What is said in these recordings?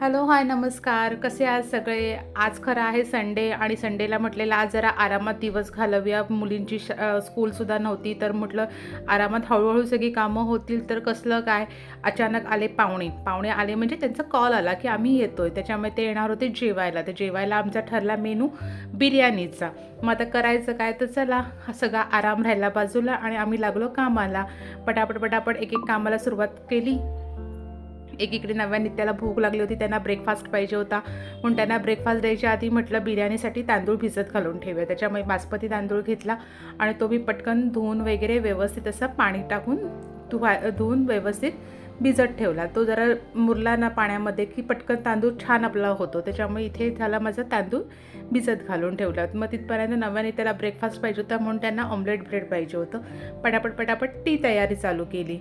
Hello hi नमस्कार. कसे आज सगळे? आज खरं आहे संडे आणि संडेला म्हटलेलं आज जरा आरामात दिवस घालवूया. मुलींची श स्कूलसुद्धा नव्हती तर म्हटलं आरामात हळूहळू सगळी कामं होतील. तर कसलं काय? अचानक आले पाहुणे. पाहुणे आले म्हणजे त्यांचा कॉल आला की आम्ही येतोय. त्याच्यामुळे ते येणार होते जेवायला. तर जेवायला आमचा ठरला मेनू बिर्याणीचा. मग आता करायचं काय? तर चला हा सगळा आराम राहिला बाजूला आणि आम्ही लागलो कामाला. पटापट पटापट एक एक कामाला सुरुवात केली. एकीकडे नव्या नित्याला भूक लागली होती त्यांना ब्रेकफास्ट पाहिजे होता. म्हणून त्यांना ब्रेकफास्ट द्यायच्या आधी म्हटलं बिर्याणीसाठी तांदूळ भिजत घालून ठेवूया त्याच्यामुळे बासमती तांदूळ घेतला आणि तो मी पटकन धुवून वगैरे व्यवस्थित असं पाणी टाकून धुवा धुवून व्यवस्थित भिजत ठेवला. तो जरा मुरला ना पाण्यामध्ये की पटकन तांदूळ छान आपला होतो. त्याच्यामुळे इथे झाला माझा तांदूळ भिजत घालून ठेवला. मग तिथपर्यंत नव्याने त्याला ब्रेकफास्ट पाहिजे होता म्हणून त्यांना ऑमलेट ब्रेड पाहिजे होतं. पटापट पटापट ती तयारी चालू केली.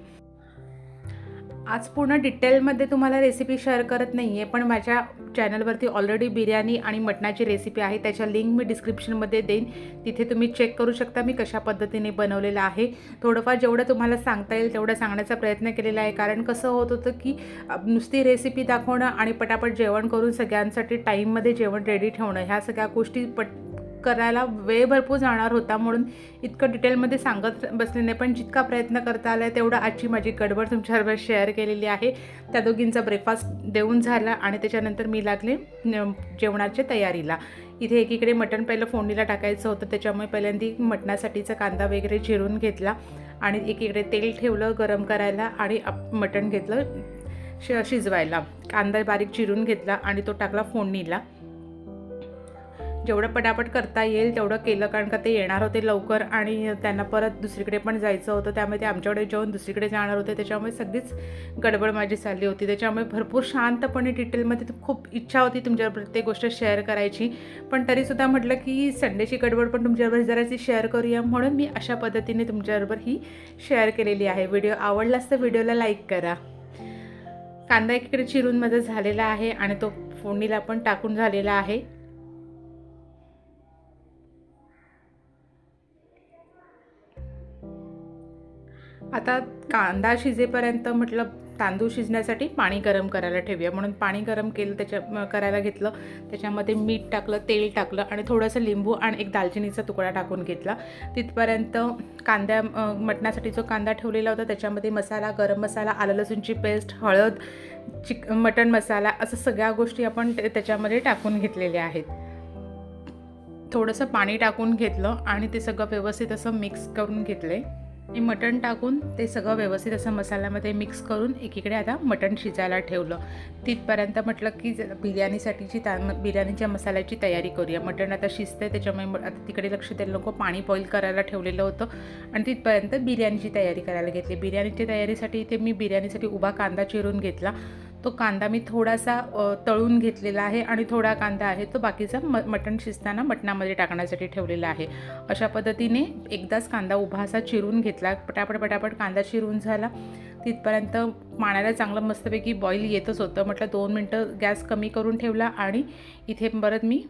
आज पूर्ण डिटेलमध्ये तुम्हाला रेसिपी शेअर करत नाही आहे पण माझ्या चॅनलवरती ऑलरेडी बिर्याणी आणि मटणाची रेसिपी आहे. त्याच्या लिंक मी डिस्क्रिप्शनमध्ये देईन. तिथे तुम्ही चेक करू शकता मी कशा पद्धतीने बनवलेलं आहे. थोडंफार जेवढं तुम्हाला सांगता येईल तेवढं सांगण्याचा प्रयत्न केलेला आहे. कारण कसं होत होतं की नुसती रेसिपी दाखवणं आणि पटापट जेवण करून सगळ्यांसाठी टाईममध्ये जेवण रेडी ठेवणं ह्या सगळ्या गोष्टी पट करायला वेळ भरपूर जाणार होता म्हणून इतकं डिटेलमध्ये सांगत बसले नाही पण जितका प्रयत्न करता आला आहे तेवढं आजची माझी गडबड तुमच्याबरोबर शेअर केलेली आहे. त्या दोघींचा ब्रेकफास्ट देऊन झाला आणि त्याच्यानंतर मी लागले जेवणाच्या तयारीला. इथे एकीकडे मटण पहिलं फोडणीला टाकायचं होतं त्याच्यामुळे पहिल्यांदी मटणासाठीचा कांदा वगैरे चिरून घेतला आणि एकीकडे तेल ठेवलं गरम करायला आणि आप- मटण घेतलं श शिजवायला. कांदा बारीक चिरून घेतला आणि तो टाकला फोडणीला. जेवढं पटापट करता येईल तेवढं केलं कारण का ते येणार होते लवकर आणि त्यांना परत दुसरीकडे पण जायचं होतं. त्यामुळे ते आमच्याकडे जेवण दुसरीकडे जाणार होते. त्याच्यामुळे सगळीच गडबड माझी चालली होती. त्याच्यामुळे भरपूर शांतपणे डिटेलमध्ये तर खूप इच्छा होती तुमच्याबरोबर प्रत्येक गोष्ट शेअर करायची. पण तरीसुद्धा म्हटलं की संडेची गडबड पण तुमच्याबरोबर जराशी शेअर करूया म्हणून मी अशा पद्धतीने तुमच्याबरोबर ही शेअर केलेली आहे. व्हिडिओ आवडलाच तर व्हिडिओला लाईक करा. कांदा एकीकडे चिरून माझा झालेला आहे आणि तो फोडणीला पण टाकून झालेला आहे. आता कांदा शिजेपर्यंत म्हटलं तांदूळ शिजण्यासाठी पाणी गरम करायला ठेवूया. म्हणून पाणी गरम केलं त्याच्या करायला घेतलं. त्याच्यामध्ये मीठ टाकलं तेल टाकलं आणि थोडंसं लिंबू आणि एक दालचिनीचा तुकडा टाकून घेतला. तिथपर्यंत कांद्या मटणासाठी जो कांदा ठेवलेला होता त्याच्यामध्ये मसाला गरम मसाला आलं लसूणची पेस्ट हळद चिक मटण मसाला असं सगळ्या गोष्टी आपण ते- त्याच्यामध्ये टाकून घेतलेल्या आहेत. थोडंसं पाणी टाकून घेतलं आणि ते सगळं व्यवस्थित असं मिक्स करून घेतले. मी मटण टाकून ते सगळं व्यवस्थित असं मसाल्यामध्ये मिक्स करून एकीकडे आता मटण शिजायला ठेवलं. तिथपर्यंत म्हटलं की बिर्याणीसाठीची ता बिर्याणीच्या मसाल्याची तयारी करूया. मटण आता शिजते त्याच्यामुळे आता तिकडे लक्ष द्यायला नको पाणी बॉईल करायला ठेवलेलं होतं आणि तिथपर्यंत बिर्याणीची तयारी करायला घेतली. बिर्याणीच्या तयारीसाठी इथे मी बिर्याणीसाठी उभा कांदा चिरून घेतला. तो कांदा मी थोडासा तळून घेतलेला आहे आणि थोडा कांदा आहे तो बाकीचा म मटण शिजताना मटणामध्ये टाकण्यासाठी ठेवलेला आहे. अशा पद्धतीने एकदाच कांदा उभा असा चिरून घेतला. पटापट पटापट कांदा चिरून झाला. तिथपर्यंत पाण्याला चांगलं मस्तपैकी बॉईल येतच होतं. म्हटलं दोन मिनटं गॅस कमी करून ठेवला आणि इथे परत मी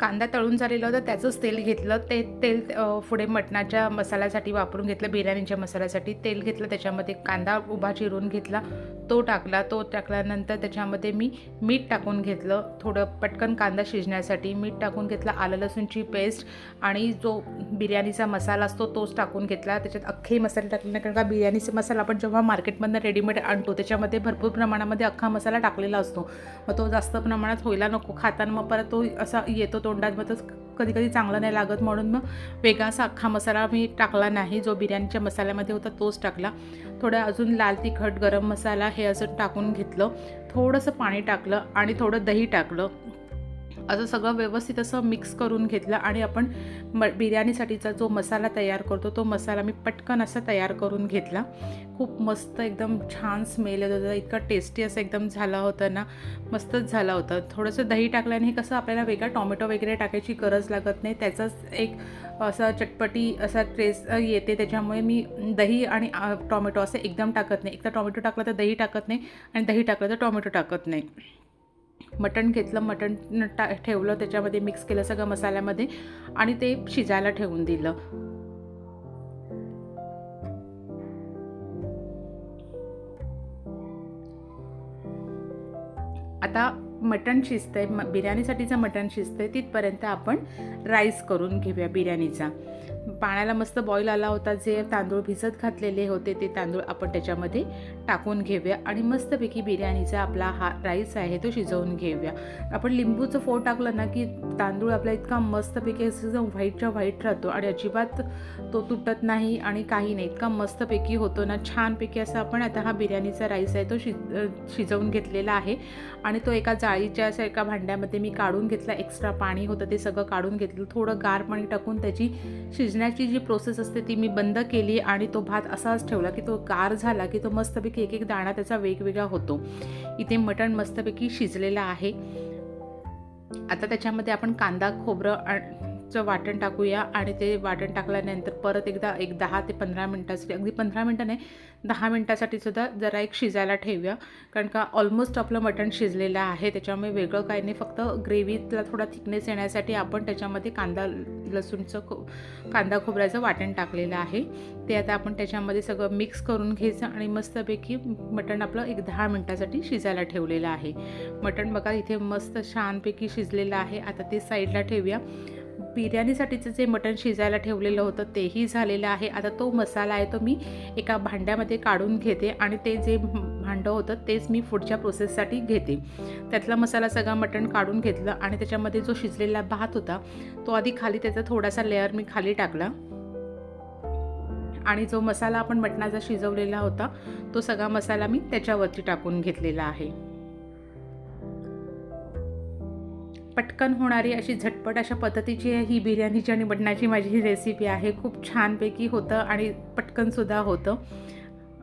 कांदा तळून झालेला होता. त्याचंच तेल घेतलं. ते तेल पुढे मटणाच्या मसाल्यासाठी वापरून घेतलं. बिर्याणीच्या मसाल्यासाठी तेल घेतलं. त्याच्यामध्ये कांदा उभा चिरून घेतला. तो टाकला तो टाकल्यानंतर त्याच्यामध्ये मी मीठ टाकून घेतलं थोडं पटकन कांदा शिजण्यासाठी. मीठ टाकून घेतलं आलं लसूणची पेस्ट आणि जो बिर्याणीचा मसाला असतो तोच टाकून घेतला. त्याच्यात अख्खे मसाले टाकले नाही कारण का बिर्याणीचा मसाला आपण जेव्हा मार्केटमधनं रेडीमेड आणतो त्याच्यामध्ये भरपूर प्रमाणामध्ये अख्खा मसाला टाकलेला असतो. मग तो जास्त प्रमाणात व्हायला नको. खाताना मग परत तो असा येतो तोंडात मग कधी कधी चांगलं नाही लागत म्हणून मग वेगळा अख्खा मसाला मी टाकला नाही. जो बिर्याणीच्या मसाल्यामध्ये होता तोच टाकला. थोडं अजून लाल तिखट गरम मसाला हे असं टाकून घेतलं. थोडंसं पाणी टाकलं आणि थोडं दही टाकलं. असं सगळं व्यवस्थित असं मिक्स करून घेतलं आणि आपण म बिर्याणीसाठीचा जो मसाला तयार करतो तो मसाला मी पटकन असा तयार करून घेतला. खूप मस्त एकदम छान स्मेल येत होता. इतकं टेस्टी असं एकदम झाला होता ना मस्तच झाला होता. थोडंसं दही टाकल्याने हे कसं आपल्याला वेगळा टॉमॅटो वगैरे टाकायची गरज लागत नाही. त्याचाच एक असा चटपटी असा ट्रेस येते. त्याच्यामुळे मी दही आणि टॉमॅटो असं एकदम टाकत नाही. एकदा टॉमॅटो टाकलं तर दही टाकत नाही आणि दही टाकलं तर टॉमॅटो टाकत नाही. मटण घेतलं मटण टा ठेवलं त्याच्यामध्ये मिक्स केलं सगळं मसाल्यामध्ये आणि ते शिजायला ठेवून दिलं. आता मटण शिजतंय म बिर्याणीसाठीचं मटण शिजतंय तिथपर्यंत आपण राईस करून घेऊया बिर्याणीचा. पाण्याला मस्त बॉईल आला होता जे तांदूळ भिजत घातलेले होते ते तांदूळ आपण त्याच्यामध्ये टाकून घेऊया आणि मस्तपैकी बिर्याणीचा आपला हा राईस आहे तो शिजवून घेऊया. आपण लिंबूचं फोड टाकलं ना की तांदूळ आपला इतका मस्तपैकी असं व्हाईटच्या व्हाईट राहतो आणि अजिबात तो तुटत नाही आणि काही नाही इतका मस्तपैकी होतो ना छानपैकी असं आपण आता हा बिर्याणीचा राईस आहे तो शिज शिजवून घेतलेला आहे आणि तो एका जाळीच्या अशा एका भांड्यामध्ये मी काढून घेतला एक्स्ट्रा पाणी होतं ते सगळं काढून घेतलं. थोडं गार पाणी टाकून त्याची शिजण्याची जी प्रोसेस असते ती मी बंद केली आणि तो भात असाच ठेवला की तो गार झाला की तो मस्तपैकी एक एक दाणा त्याचा वेगवेगळा होतो. इथे मटण मस्तपैकी शिजलेलं आहे. आता त्याच्यामध्ये आपण कांदा खोबरं चं वाटण टाकूया आणि ते वाटण टाकल्यानंतर परत एकदा एक दहा ते पंधरा मिनटासाठी अगदी पंधरा मिनटं नाही दहा मिनटासाठी सुद्धा जरा एक शिजायला ठेवूया. कारण का ऑलमोस्ट आपलं मटण शिजलेलं आहे त्याच्यामुळे वेगळं काही नाही. फक्त ग्रेव्हीतला थोडा थिकनेस येण्यासाठी आपण त्याच्यामध्ये कांदा लसूणचं खो कांदा खोबऱ्याचं वाटण टाकलेलं आहे. ते आता आपण त्याच्यामध्ये सगळं मिक्स करून घ्यायचं आणि मस्तपैकी मटण आपलं एक दहा मिनटासाठी शिजायला ठेवलेलं आहे. मटण बघा इथे मस्त छानपैकी शिजलेलं आहे. आता ते साईडला ठेवूया. बिर्याणीसाठीचं जे मटण शिजायला ठेवलेलं होतं तेही झालेलं आहे. आता तो मसाला आहे तो मी एका भांड्यामध्ये काढून घेते आणि ते जे भांडं होतं तेच मी पुढच्या प्रोसेससाठी घेते. त्यातला मसाला सगळा मटण काढून घेतलं आणि त्याच्यामध्ये जो शिजलेला भात होता तो आधी खाली त्याचा थोडासा लेअर मी खाली टाकला. आणि जो मसाला आपण मटणाचा शिजवलेला होता तो सगळा मसाला मी त्याच्यावरती टाकून घेतलेला आहे. पटकन होणारी अशी झटपट अशा पद्धतीची ही बिर्याणीची आणि मटणाची माझी ही रेसिपी आहे खूप छानपैकी होतं आणि पटकनसुद्धा होतं.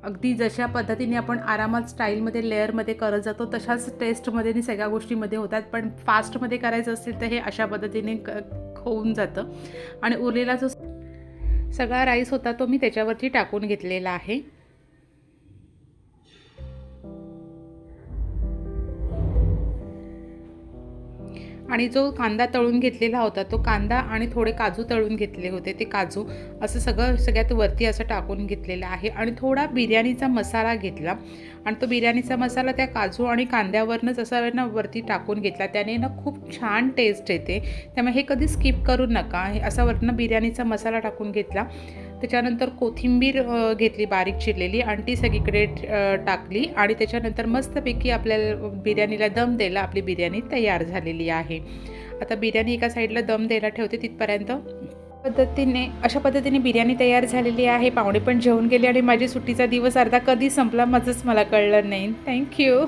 अगदी जशा पद्धतीने आपण आरामात स्टाईलमध्ये लेअरमध्ये करत जातो तशाच टेस्टमध्ये आणि सगळ्या गोष्टीमध्ये होतात. पण फास्टमध्ये करायचं असेल तर हे अशा पद्धतीने क होऊन जातं. आणि उरलेला जो सगळा राईस होता तो मी त्याच्यावरती टाकून घेतलेला आहे. आणि जो कांदा तळून घेतलेला होता तो कांदा आणि थोडे काजू तळून घेतले होते ते काजू. असं सगळं सगळ्यात वरती असं टाकून घेतलेलं आहे. आणि थोडा बिर्याणीचा मसाला घेतला. आणि तो बिर्याणीचा मसाला त्या काजू आणि कांद्यावरनंच असा ना वरती टाकून घेतला. त्याने ना खूप छान टेस्ट येते. त्यामुळे हे कधी स्किप करू नका. हे असा वरनं बिर्याणीचा मसाला टाकून घेतला. त्याच्यानंतर कोथिंबीर घेतली बारीक चिरलेली आणि ती सगळीकडे टाकली आणि त्याच्यानंतर मस्तपैकी आपल्याला बिर्याणीला दम द्यायला आपली बिर्याणी तयार झालेली आहे. आता बिर्याणी एका साईडला दम द्यायला ठेवते तिथपर्यंत. पद्धतीने अशा पद्धतीने बिर्याणी तयार झालेली आहे. पाहुणे पण जेवून गेले आणि माझी सुट्टीचा दिवस अर्धा कधी संपला माझंच मला कळलं नाही. थँक्यू